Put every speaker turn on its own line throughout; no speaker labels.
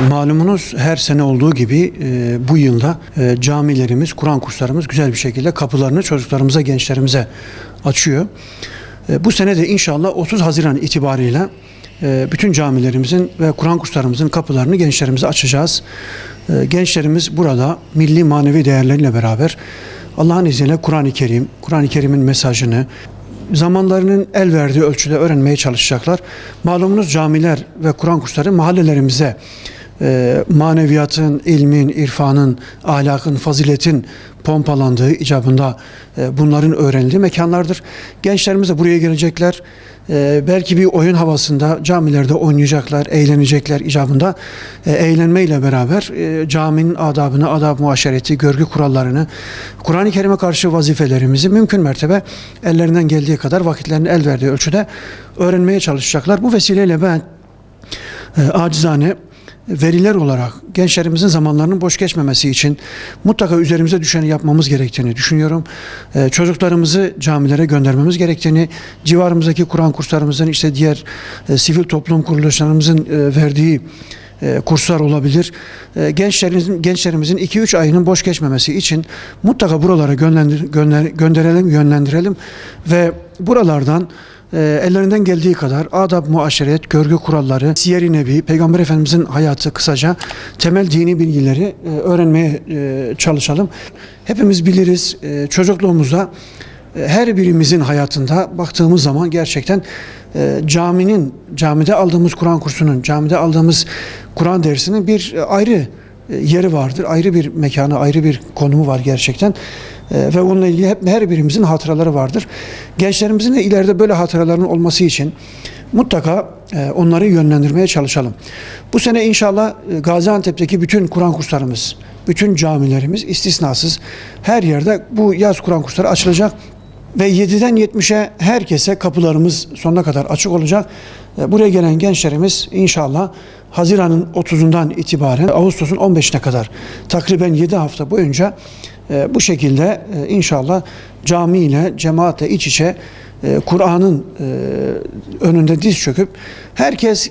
Malumunuz her sene olduğu gibi e, bu yılda e, camilerimiz, Kur'an kurslarımız güzel bir şekilde kapılarını çocuklarımıza, gençlerimize açıyor. E, bu sene de inşallah 30 Haziran itibariyle e, bütün camilerimizin ve Kur'an kurslarımızın kapılarını gençlerimize açacağız. E, gençlerimiz burada milli manevi değerleriyle beraber Allah'ın izniyle Kur'an-ı Kerim, Kur'an-ı Kerim'in mesajını, zamanlarının el verdiği ölçüde öğrenmeye çalışacaklar. Malumunuz camiler ve Kur'an kursları mahallelerimize e, maneviyatın, ilmin, irfanın, ahlakın, faziletin pompalandığı icabında e, bunların öğrenildiği mekanlardır. Gençlerimiz de buraya gelecekler. E, belki bir oyun havasında camilerde oynayacaklar, eğlenecekler icabında. E, eğlenmeyle beraber e, caminin adabını, adab muaşereti, görgü kurallarını, Kur'an-ı Kerim'e karşı vazifelerimizi mümkün mertebe ellerinden geldiği kadar vakitlerinin el verdiği ölçüde öğrenmeye çalışacaklar. Bu vesileyle ben e, acizane veriler olarak gençlerimizin zamanlarının boş geçmemesi için mutlaka üzerimize düşeni yapmamız gerektiğini düşünüyorum. Ee, çocuklarımızı camilere göndermemiz gerektiğini, civarımızdaki Kur'an kurslarımızın işte diğer e, sivil toplum kuruluşlarımızın e, verdiği e, kurslar olabilir. E, gençlerimizin gençlerimizin 2-3 ayının boş geçmemesi için mutlaka buralara gönlendir, gönder, gönderelim, yönlendirelim ve buralardan e, ellerinden geldiği kadar adab, muaşeret, görgü kuralları, siyer-i nebi, Peygamber Efendimizin hayatı kısaca temel dini bilgileri öğrenmeye çalışalım. Hepimiz biliriz çocukluğumuzda her birimizin hayatında baktığımız zaman gerçekten e, caminin, camide aldığımız Kur'an kursunun, camide aldığımız Kur'an dersinin bir e, ayrı e, yeri vardır. Ayrı bir mekanı, ayrı bir konumu var gerçekten. Ve onunla ilgili hep her birimizin hatıraları vardır. Gençlerimizin de ileride böyle hatıraların olması için mutlaka onları yönlendirmeye çalışalım. Bu sene inşallah Gaziantep'teki bütün Kur'an kurslarımız, bütün camilerimiz istisnasız her yerde bu yaz Kur'an kursları açılacak. Ve 7'den 70'e herkese kapılarımız sonuna kadar açık olacak. E, Buraya gelen gençlerimiz inşallah Haziran'ın 30'undan itibaren Ağustos'un 15'ine kadar takriben 7 hafta boyunca e, bu şekilde e, inşallah camiyle, cemaatle iç içe Kur'an'ın önünde diz çöküp herkes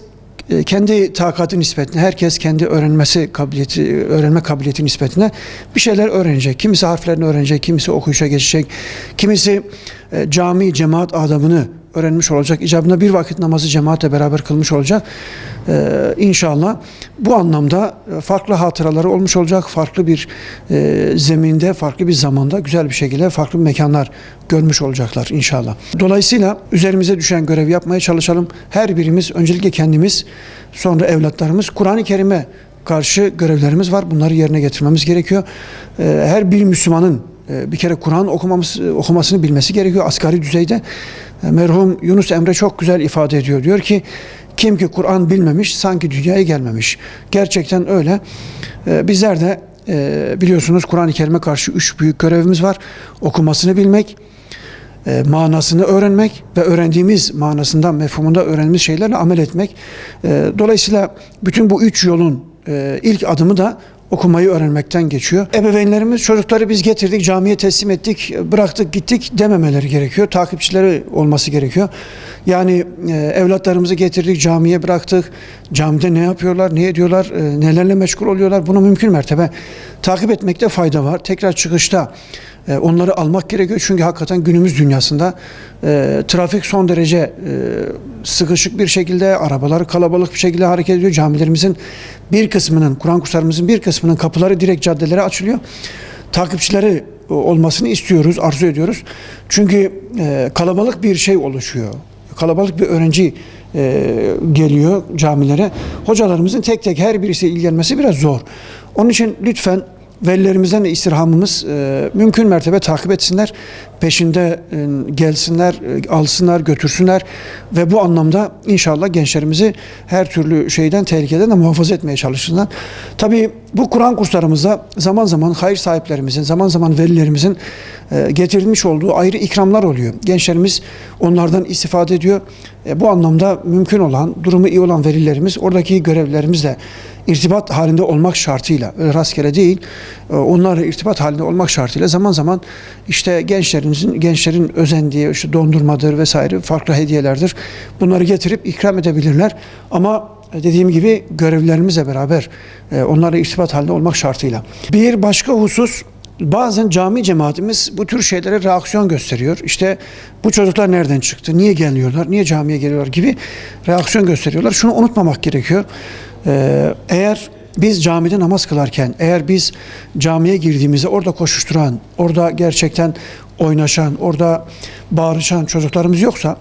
kendi takatı nispetine, herkes kendi öğrenmesi kabiliyeti, öğrenme kabiliyeti nispetine bir şeyler öğrenecek. Kimisi harflerini öğrenecek, kimisi okuyuşa geçecek, kimisi e, cami, cemaat adabını öğrenmiş olacak. İcabında bir vakit namazı cemaatle beraber kılmış olacak. Ee, inşallah bu anlamda e, farklı hatıraları olmuş olacak. Farklı bir e, zeminde, farklı bir zamanda güzel bir şekilde farklı mekanlar görmüş olacaklar inşallah. Dolayısıyla üzerimize düşen görevi yapmaya çalışalım. Her birimiz öncelikle kendimiz, sonra evlatlarımız Kur'an-ı Kerim'e karşı görevlerimiz var. Bunları yerine getirmemiz gerekiyor. Ee, her bir Müslümanın e, bir kere Kur'an okumamız, okumasını bilmesi gerekiyor asgari düzeyde. E, Merhum Yunus Emre çok güzel ifade ediyor. Diyor ki kim ki Kur'an bilmemiş sanki dünyaya gelmemiş. Gerçekten öyle. E, Bizler de e, biliyorsunuz Kur'an-ı Kerim'e karşı üç büyük görevimiz var. Okumasını bilmek, manasını öğrenmek ve öğrendiğimiz manasından, mefhumunda öğrendiğimiz şeylerle amel etmek. Dolayısıyla bütün bu üç yolun ilk adımı da okumayı öğrenmekten geçiyor. Ebeveynlerimiz çocukları biz getirdik, camiye teslim ettik, bıraktık gittik dememeleri gerekiyor. Takipçileri olması gerekiyor. Yani e, evlatlarımızı getirdik, camiye bıraktık. Camide ne yapıyorlar, ne ediyorlar, e, nelerle meşgul oluyorlar bunu mümkün mertebe takip etmekte fayda var. Tekrar çıkışta e, onları almak gerekiyor. Çünkü hakikaten günümüz dünyasında e, trafik son derece e, sıkışık bir şekilde, arabalar kalabalık bir şekilde hareket ediyor. Camilerimizin bir kısmının, Kur'an kurslarımızın bir kısmının kapıları direkt caddelere açılıyor. Takipçileri olmasını istiyoruz, arzu ediyoruz. Çünkü e, kalabalık bir şey oluşuyor. Kalabalık bir öğrenci e, geliyor camilere. Hocalarımızın tek tek her birisi ilgilenmesi biraz zor. Onun için lütfen velilerimizden de istirhamımız e, mümkün mertebe takip etsinler. Peşinde e, gelsinler, e, alsınlar, götürsünler ve bu anlamda inşallah gençlerimizi her türlü şeyden, tehlikeden de muhafaza etmeye çalışsınlar. Tabii bu Kur'an kurslarımızda zaman zaman hayır sahiplerimizin, zaman zaman velilerimizin e, getirilmiş olduğu ayrı ikramlar oluyor. Gençlerimiz onlardan istifade ediyor. Bu anlamda mümkün olan, durumu iyi olan velilerimiz oradaki görevlerimizle irtibat halinde olmak şartıyla, rastgele değil, onlarla irtibat halinde olmak şartıyla zaman zaman işte gençlerimizin, gençlerin özendiği işte dondurmadır vesaire farklı hediyelerdir. Bunları getirip ikram edebilirler. Ama e, dediğim gibi görevlilerimizle beraber e, onlarla irtibat halinde olmak şartıyla. Bir başka husus bazen cami cemaatimiz bu tür şeylere reaksiyon gösteriyor. İşte bu çocuklar nereden çıktı, niye geliyorlar, niye camiye geliyorlar gibi reaksiyon gösteriyorlar. Şunu unutmamak gerekiyor. Ee, eğer biz camide namaz kılarken, eğer biz camiye girdiğimizde orada koşuşturan, orada gerçekten oynaşan, orada bağırışan çocuklarımız yoksa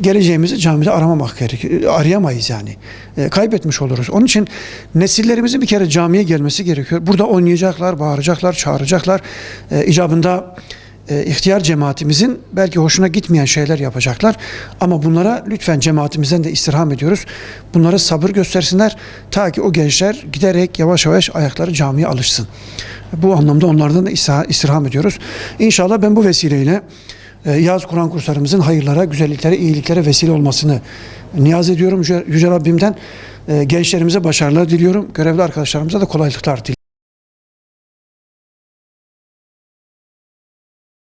geleceğimizi camide aramamak gerekiyor. Arayamayız yani. E, kaybetmiş oluruz. Onun için nesillerimizin bir kere camiye gelmesi gerekiyor. Burada oynayacaklar, bağıracaklar, çağıracaklar. E, icabında e, ihtiyar cemaatimizin belki hoşuna gitmeyen şeyler yapacaklar. Ama bunlara lütfen cemaatimizden de istirham ediyoruz. Bunlara sabır göstersinler. Ta ki o gençler giderek yavaş yavaş ayakları camiye alışsın. Bu anlamda onlardan da istirha- istirham ediyoruz. İnşallah ben bu vesileyle e, Yaz Kur'an kurslarımızın hayırlara, güzelliklere, iyiliklere vesile olmasını niyaz ediyorum Yüce, Yüce Rabbimden. E, Gençlerimize başarılar diliyorum. Görevli arkadaşlarımıza da kolaylıklar diliyorum.